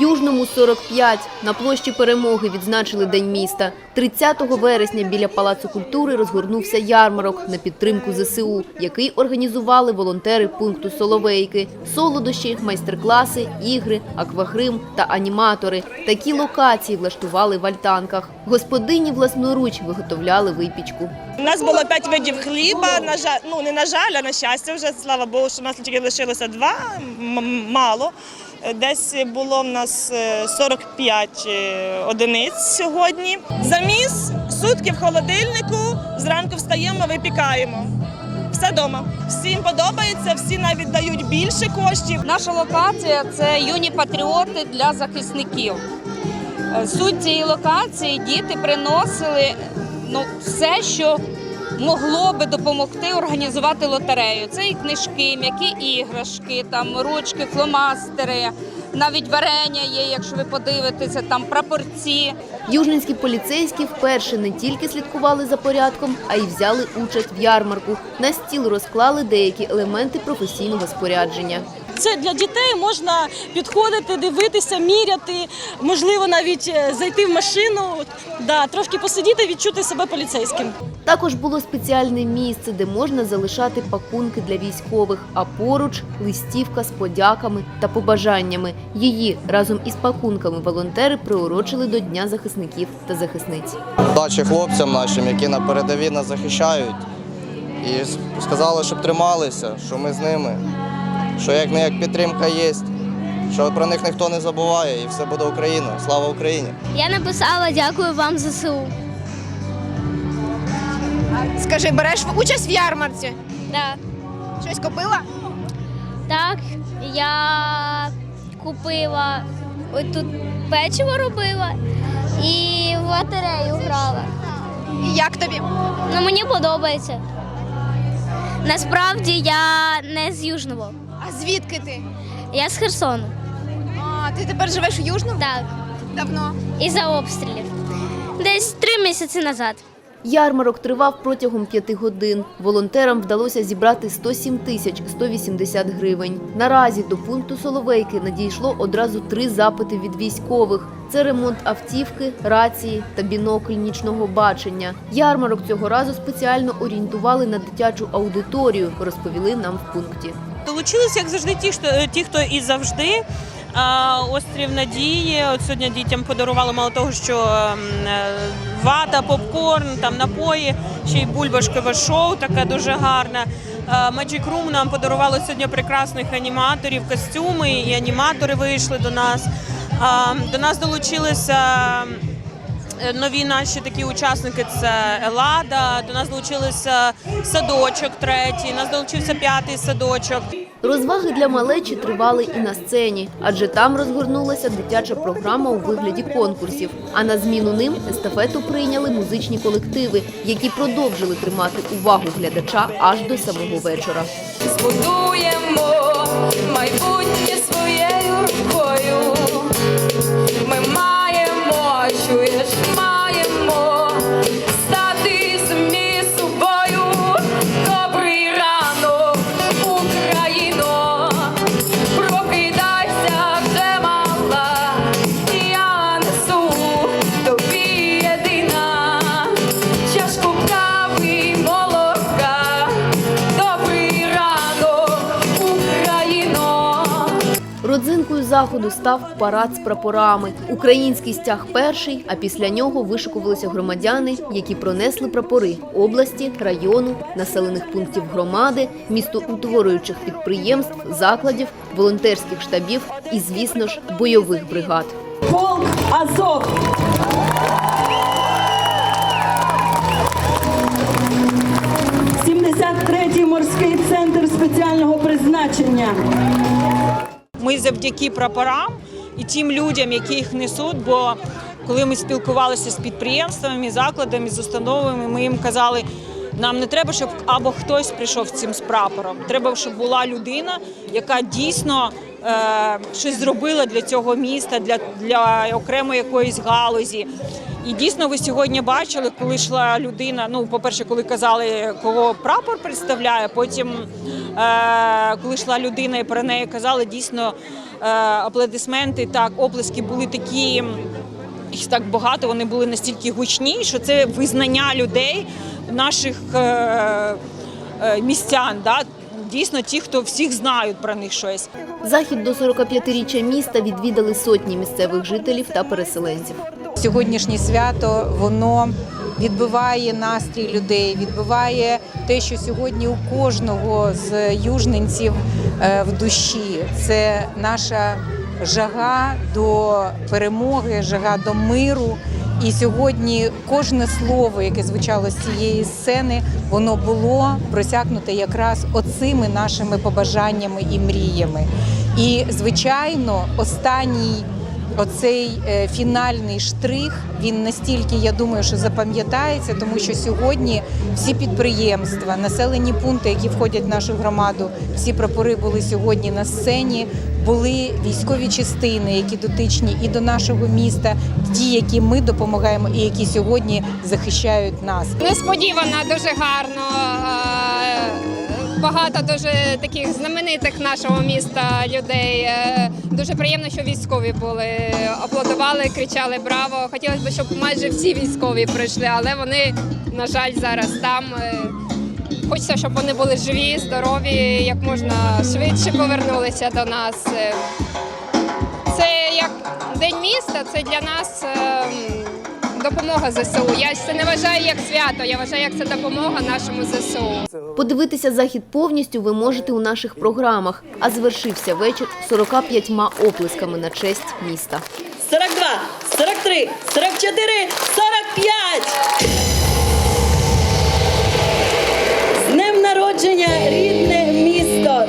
Южному 45 на площі Перемоги відзначили День міста. 30 вересня біля Палацу культури розгорнувся ярмарок на підтримку ЗСУ, який організували волонтери пункту Соловейки. Солодощі, майстер-класи, ігри, аквагрим та аніматори. Такі локації влаштували в альтанках. Господині власноруч виготовляли випічку. У нас було п'ять видів хліба. На жаль, ну не на жаль, а на щастя, вже слава Богу, що в нас тільки лишилося два. Мало. Десь було в нас е, 45 е, одиниць сьогодні. Заміс сутки в холодильнику. Зранку встаємо, випікаємо. Все вдома. Всім подобається, всі навіть дають більше коштів. Наша локація це юні патріоти для захисників. Е, Суть цієї локації діти приносили ну, все, що могло би допомогти організувати лотерею. Це і книжки, м'які іграшки, там ручки, фломастери, навіть варення є, якщо ви подивитеся, там прапорці. Южненські поліцейські вперше не тільки слідкували за порядком, а й взяли участь в ярмарку. На стіл розклали деякі елементи професійного спорядження. Це для дітей можна підходити, дивитися, міряти, можливо, навіть е, зайти в машину, да, трошки посидіти, відчути себе поліцейським. Також було спеціальне місце, де можна залишати пакунки для військових, а поруч листівка з подяками та побажаннями. Її разом із пакунками волонтери приурочили до Дня захисників та захисниць. Удачі хлопцям нашим, які на передовій нас захищають. І сказали, щоб трималися, що ми з ними, що як не як підтримка є, що про них ніхто не забуває і все буде Україна. Слава Україні! Я написала дякую вам ЗСУ. Скажи, береш участь в ярмарці? Да. Щось купила? Так, я купила ось тут печиво робила і в лотерею грала. І як тобі? Ну мені подобається. Насправді я не з Южного. А звідки ти? Я з Херсону. А, ти тепер живеш у Южному? Так. Давно. Із-за обстрілів. Десь три місяці назад. Ярмарок тривав протягом п'яти годин. Волонтерам вдалося зібрати 107 тисяч 180 гривень. Наразі до пункту Соловейки надійшло одразу три запити від військових. Це ремонт автівки, рації та бінокль нічного бачення. Ярмарок цього разу спеціально орієнтували на дитячу аудиторію, розповіли нам в пункті. Долучилися, як завжди, ті, хто ті, хто і завжди. Острів Надії. От сьогодні дітям подарували мало того, що ем, е, вата, попкорн, там напої, ще й бульбашкове шоу, таке дуже гарне. Е, Magic Room нам подарували сьогодні прекрасних аніматорів, костюми, і аніматори вийшли до нас. До нас долучилися. Е, Нові наші такі учасники це Елада. До нас долучилися садочок третій. Нас долучився п'ятий садочок. Розваги для малечі тривали і на сцені, адже там розгорнулася дитяча програма у вигляді конкурсів. А на зміну ним естафету прийняли музичні колективи, які продовжили тримати увагу глядача аж до самого вечора. збудуємо майбутнє заходу став парад з прапорами. Український стяг перший, а після нього вишикувалися громадяни, які пронесли прапори області, району, населених пунктів громади, містоутворюючих підприємств, закладів, волонтерських штабів і, звісно ж, бойових бригад. Полк Азов. «73-й морський центр спеціального призначення. Ми завдяки прапорам і тим людям, які їх несуть. Бо коли ми спілкувалися з підприємствами, закладами, з установами, ми їм казали. Нам не треба, щоб або хтось прийшов цим з прапором. Треба, щоб була людина, яка дійсно щось зробила для цього міста, для, для окремої якоїсь галузі. І дійсно, ви сьогодні бачили, коли йшла людина. Ну, по-перше, коли казали, кого прапор представляє. Потім, е- коли йшла людина і про неї казали, дійсно е- аплодисменти, так, оплески були такі. Їх так багато, вони були настільки гучні, що це визнання людей, наших е- е- містян. Да? Дійсно, ті, хто всіх знають про них щось. Захід до 45-річчя міста відвідали сотні місцевих жителів та переселенців. Сьогоднішнє свято воно відбиває настрій людей, відбиває те, що сьогодні у кожного з южненців е, в душі. Це наша жага до перемоги, жага до миру. І сьогодні кожне слово, яке звучало з цієї сцени, воно було просякнуте якраз оцими нашими побажаннями і мріями. І звичайно, останній Оцей е, фінальний штрих він настільки, я думаю, що запам'ятається, тому що сьогодні всі підприємства, населені пункти, які входять в нашу громаду, всі прапори були сьогодні на сцені. Були військові частини, які дотичні і до нашого міста, ті, які ми допомагаємо, і які сьогодні захищають нас. Несподівано, дуже гарно. Багато дуже таких знаменитих нашого міста людей. Е, Дуже приємно, що військові були. Аплодували, кричали Браво! Хотілося б, щоб майже всі військові прийшли, але вони, на жаль, зараз там. Е, Хочеться, щоб вони були живі, здорові, як можна швидше повернулися до нас. Е, Це як День міста, це для нас допомога ЗСУ. Я це не вважаю як свято, я вважаю, як це допомога нашому ЗСУ. Подивитися захід повністю ви можете у наших програмах. А завершився вечір 45 оплесками на честь міста. 42, 43, 44, 45! З днем народження,